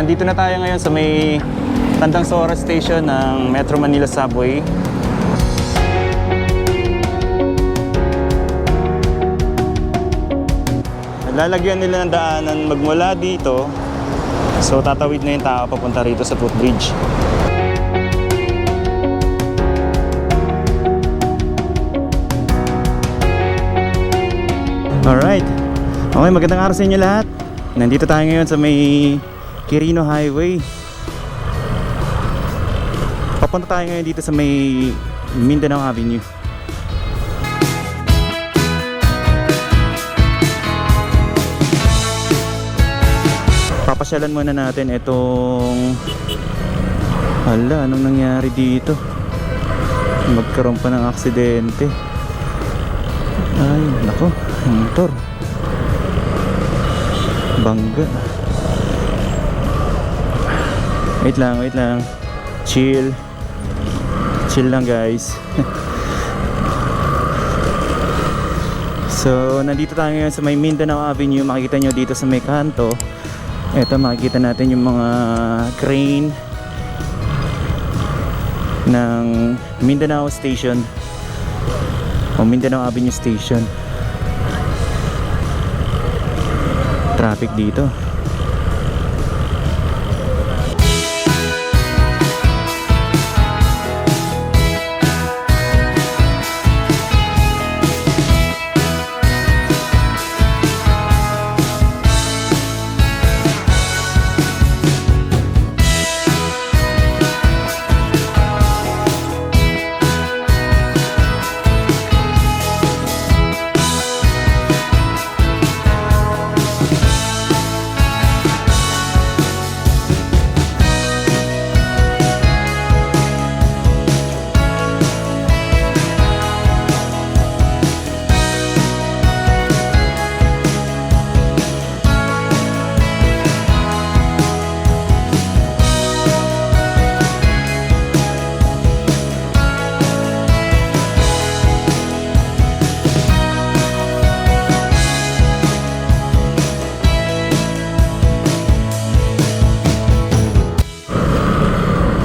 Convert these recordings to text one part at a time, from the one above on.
Nandito na tayo ngayon sa may Tandang Sora Station ng Metro Manila Subway. Lalagyan nila ng daanan magmula dito. So tatawid na yung tao papunta rito sa footbridge. Alright. Okay, magandang araw sa inyo lahat. Nandito tayo ngayon sa may Quirino Highway. Papunta tayo ngayon dito sa may Mindanao Avenue. Papasyalan muna natin itong Hala, anong nangyari dito? Magkaroon pa ng aksidente. Ay, nako, motor. Bangga. Wait lang, wait lang. Chill. Chill lang guys. so, nandito tayo ngayon sa may Mindanao Avenue. Makikita nyo dito sa may kanto. Ito, makikita natin yung mga crane ng Mindanao Station o Mindanao Avenue Station. Traffic dito.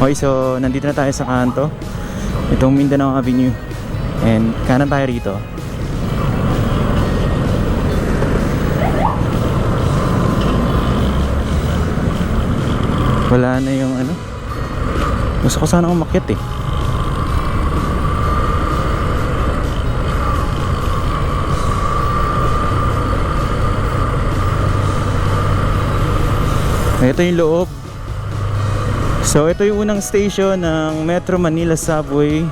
Okay, so nandito na tayo sa kanto. Itong Mindanao Avenue. And kanan tayo rito. Wala na yung ano. Gusto ko sana umakyat eh. Ito yung loob. So ito yung unang station ng Metro Manila Subway.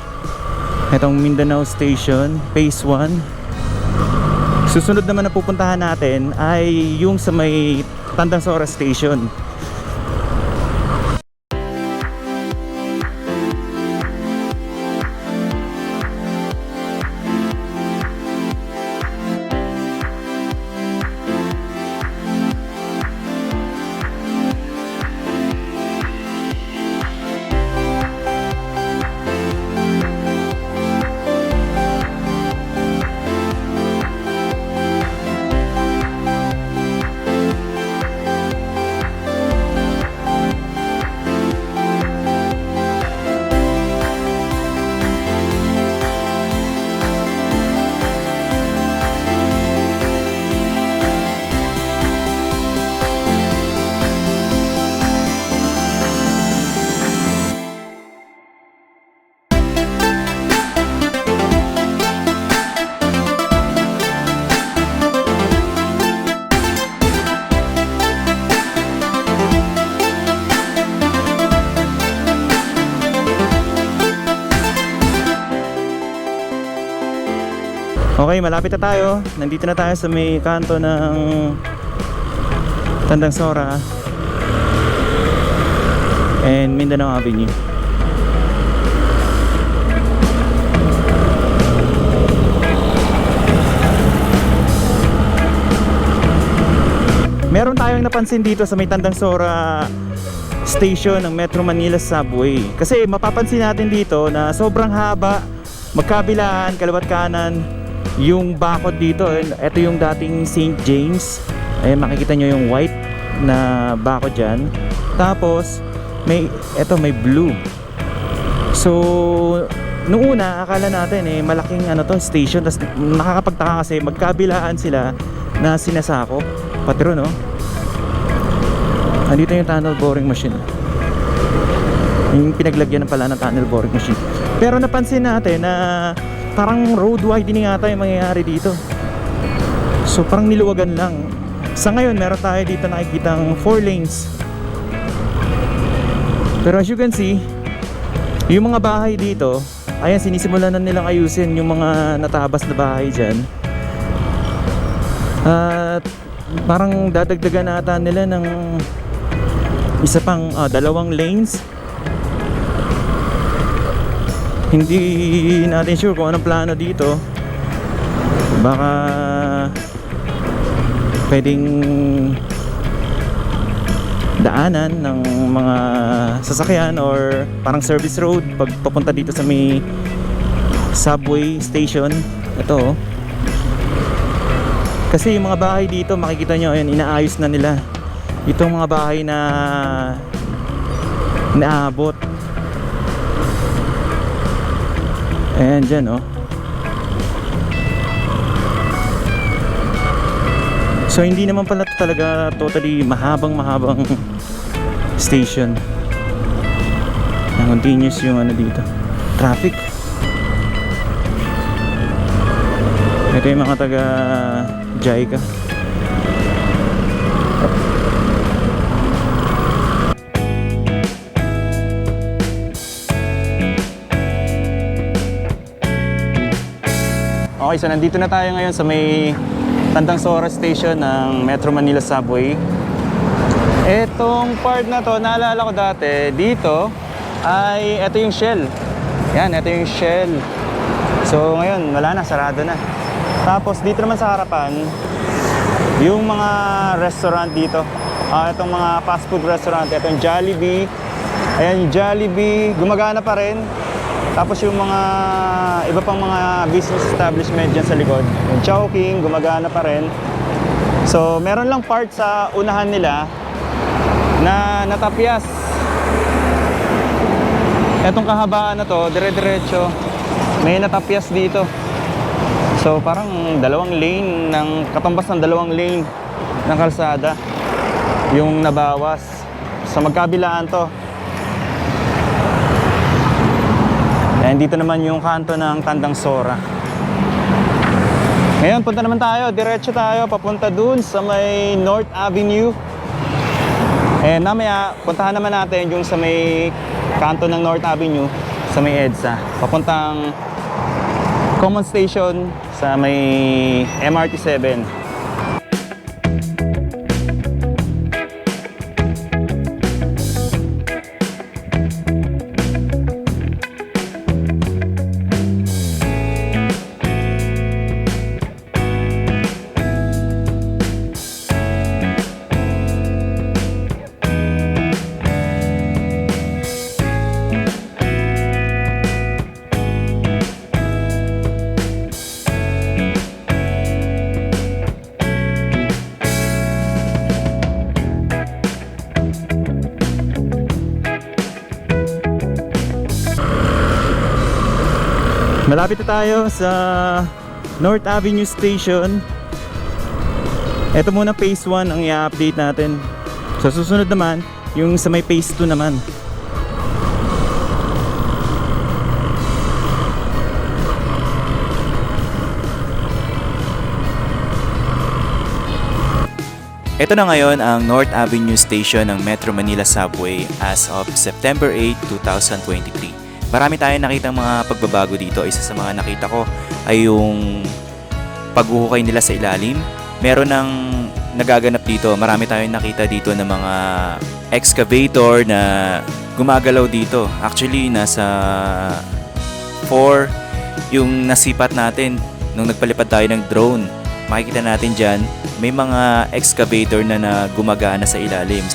Itong Mindanao Station, Phase 1. Susunod naman na pupuntahan natin ay yung sa may Tandang Sora Station. Okay, malapit na tayo. Nandito na tayo sa may kanto ng Tandang Sora and Mindanao Avenue. Meron tayong napansin dito sa may Tandang Sora station ng Metro Manila Subway. Kasi mapapansin natin dito na sobrang haba, magkabilaan, kaliwat kanan, yung bakod dito, ito yung dating St. James. Ayan, makikita nyo yung white na bakod dyan. Tapos, may, ito may blue. So, nung una, akala natin eh, malaking ano to, station. Tapos nakakapagtaka kasi, magkabilaan sila na sinasako. Pati ron, no? Andito yung tunnel boring machine. Yung pinaglagyan pala ng tunnel boring machine. Pero napansin natin na parang road widening ata yung mangyayari dito. So parang niluwagan lang. Sa ngayon, meron tayo dito nakikitang 4 lanes. Pero as you can see, yung mga bahay dito, ayan sinisimulan na nilang ayusin yung mga natabas na bahay dyan. At parang dadagdagan ata nila ng isa pang ah, dalawang lanes hindi natin sure kung anong plano dito. Baka pwedeng daanan ng mga sasakyan or parang service road pag papunta dito sa may subway station. Ito oh. kasi yung mga bahay dito makikita nyo ayun, inaayos na nila. Itong mga bahay na naabot ayan dyan oh. So hindi naman pala to talaga totally mahabang mahabang station. Continuous yung ano dito traffic. Ito yung mga taga Jaika Okay, so nandito na tayo ngayon sa may Tandang Sora Station ng Metro Manila Subway. Etong part na to, naalala ko dati, dito ay ito yung Shell. Yan, ito yung Shell. So ngayon, wala na, sarado na. Tapos dito naman sa harapan, yung mga restaurant dito. Ah, itong mga fast food restaurant, itong Jollibee. Ayan, yung Jollibee, gumagana pa rin. Tapos yung mga iba pang mga business establishment dyan sa likod. Yung Chowking, gumagana pa rin. So, meron lang part sa unahan nila na natapyas. Etong kahabaan na to, dire-diretso, may natapyas dito. So, parang dalawang lane, ng katumbas ng dalawang lane ng kalsada yung nabawas. Sa magkabilaan to. And dito naman yung kanto ng Tandang Sora. Ngayon, punta naman tayo. Diretso tayo papunta dun sa may North Avenue. And namaya, puntahan naman natin yung sa may kanto ng North Avenue sa may EDSA. Papuntang Common Station sa may MRT 7. Malapit na tayo sa North Avenue Station. Ito muna phase 1 ang i-update natin. Sa susunod naman, yung sa may phase 2 naman. Ito na ngayon ang North Avenue Station ng Metro Manila Subway as of September 8, 2023. Marami tayong nakitang mga pagbabago dito. Isa sa mga nakita ko ay yung paghuhukay nila sa ilalim. Meron ng nagaganap dito. Marami tayong nakita dito ng mga excavator na gumagalaw dito. Actually, nasa 4 yung nasipat natin nung nagpalipad tayo ng drone. Makikita natin dyan, may mga excavator na, na gumagana sa ilalim.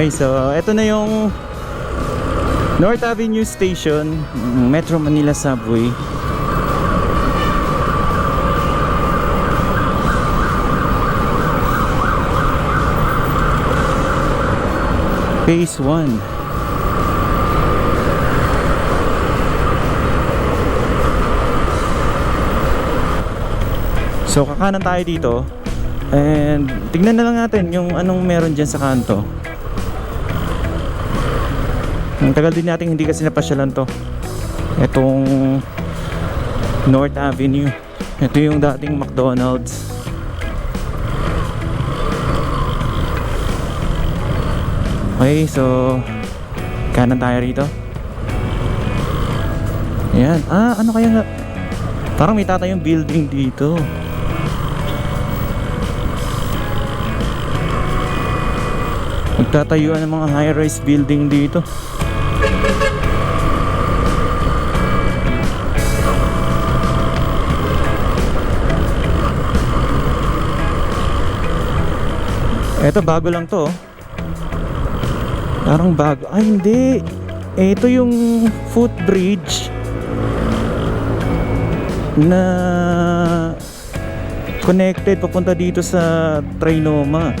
Okay, so ito na yung North Avenue Station, mm, Metro Manila Subway. Phase 1. So kakanan tayo dito and tignan na lang natin yung anong meron dyan sa kanto. Ang tagal din natin hindi kasi napasyalan to. Itong North Avenue. Ito yung dating McDonald's. Okay, so kanan tayo rito. Ayan. Ah, ano kaya nga? Parang may tatayong building dito. Magtatayuan ng mga high-rise building dito. Eto bago lang to. oh. Parang bago. Ay hindi. Ito yung footbridge na connected papunta dito sa Trinoma.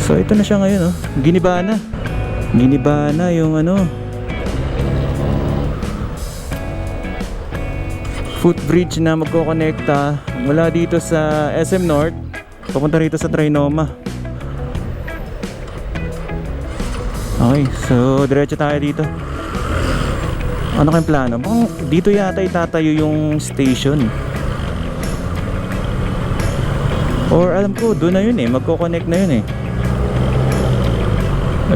So ito na siya ngayon oh. Giniba na. Giniba na yung ano. Footbridge na magkokonekta mula dito sa SM North papunta rito sa Trinoma. Okay, so diretso tayo dito. Ano kayong plano? Bang dito yata itatayo yung station. Or alam ko, doon na yun eh. Magko-connect na yun eh.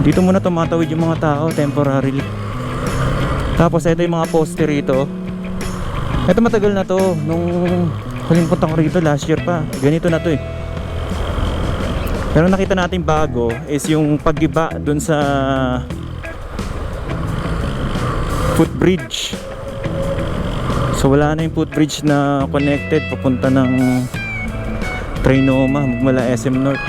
Dito muna tumatawid yung mga tao temporarily. Tapos ito yung mga poste rito. Ito matagal na to. Nung huling punta ko rito last year pa. Ganito na to eh. Pero nakita natin bago is yung pagiba dun sa footbridge. So wala na yung footbridge na connected papunta ng Trinoma mula SM North.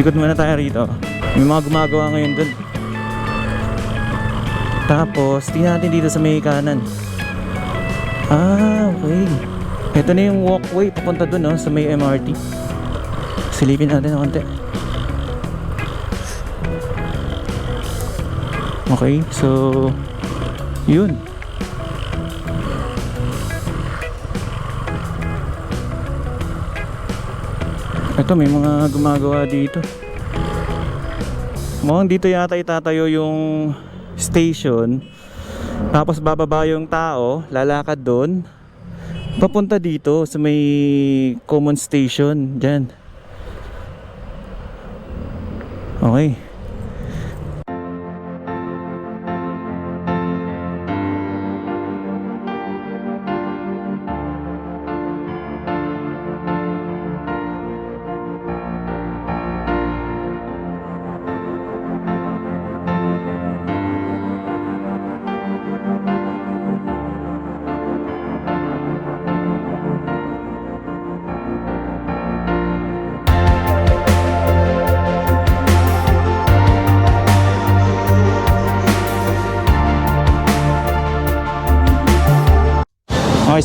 Ikot muna tayo rito. May mga gumagawa ngayon dun. Tapos, tingnan natin dito sa may kanan. Ah, okay. Ito na yung walkway papunta dun no, sa may MRT. Silipin natin ng konti. Okay, so yun. Ito may mga gumagawa dito. Mukhang dito yata itatayo yung station. Tapos bababa yung tao, lalakad doon. Papunta dito sa may common station dyan. Okay.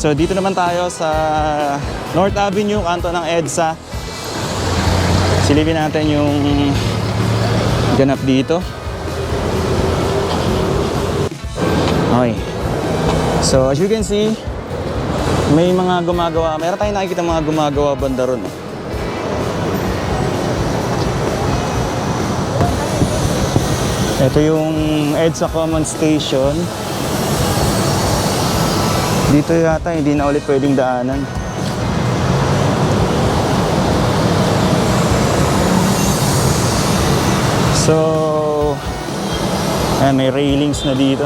So dito naman tayo sa North Avenue, kanto ng EDSA. Silipin natin yung ganap dito. Okay. So, as you can see, may mga gumagawa. Meron tayong nakikita mga gumagawa banda ron. oh. Ito yung EDSA Common Station. Dito yata hindi na ulit pwedeng daanan. So, ayan, may railings na dito.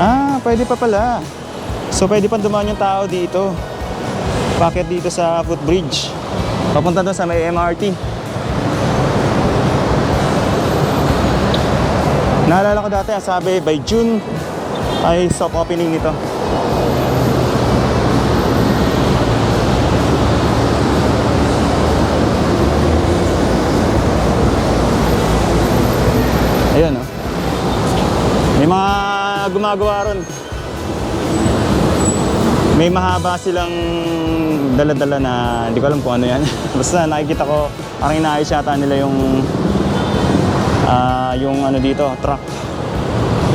Ah, pwede pa pala. So, pwede pa dumaan yung tao dito. Bakit dito sa footbridge? Papunta doon sa may MRT. Naalala ko dati, sabi by June ay soft opening nito. Ayun, oh. May mga gumagawa ron. May mahaba silang dala-dala na hindi ko alam kung ano yan. Basta nakikita ko, parang inaayos yata nila yung ah yung ano dito, truck.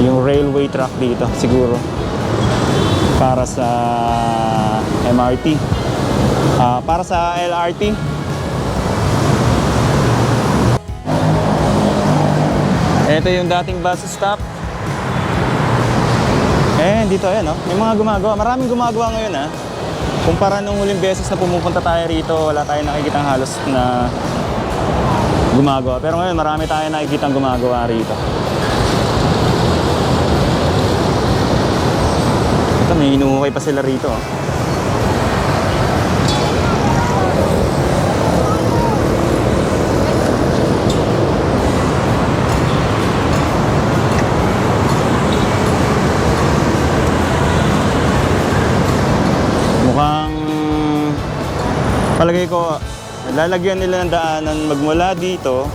Yung railway truck dito, siguro. Para sa MRT. Ah, para sa LRT. Ito yung dating bus stop. Eh, dito ayan, no? May mga gumagawa. Maraming gumagawa ngayon, ha? Kumpara nung huling beses na pumupunta tayo rito, wala tayong nakikitang halos na gumagawa. Pero ngayon, marami tayong nakikitang gumagawa rito. Ito, may hinuhukay pa sila rito. Mukhang palagay ko lalagyan nila ng daanan magmula dito.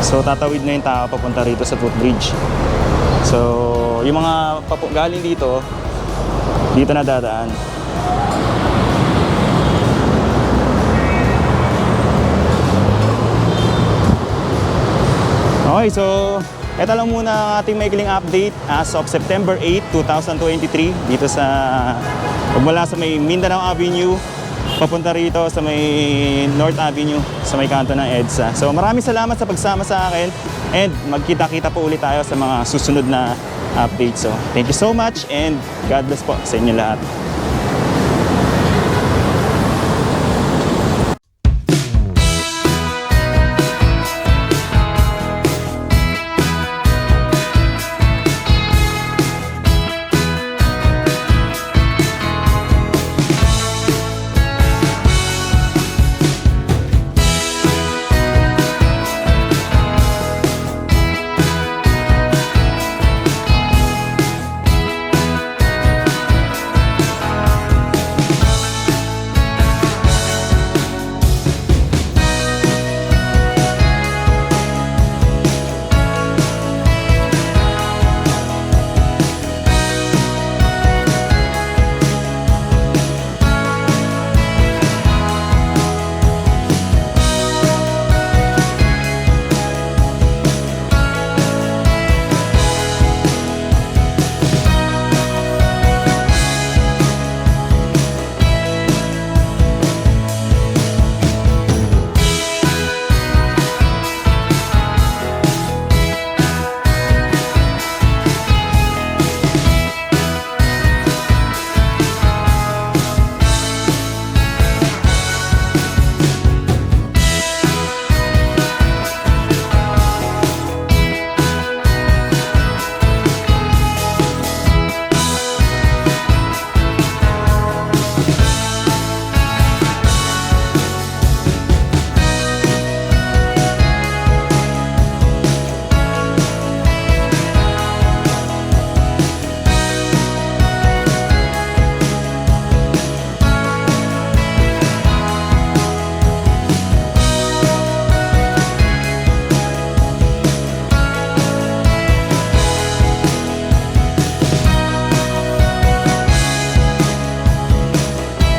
So tatawid na yung tao papunta rito sa footbridge. So yung mga papu- galing dito dito na dadaan. Okay, so ito lang muna ang ating maikling update as of September 8, 2023 dito sa mula sa may Mindanao Avenue papunta rito sa may North Avenue sa may kanto ng EDSA. So maraming salamat sa pagsama sa akin and magkita-kita po ulit tayo sa mga susunod na updates. So thank you so much and God bless po sa inyo lahat.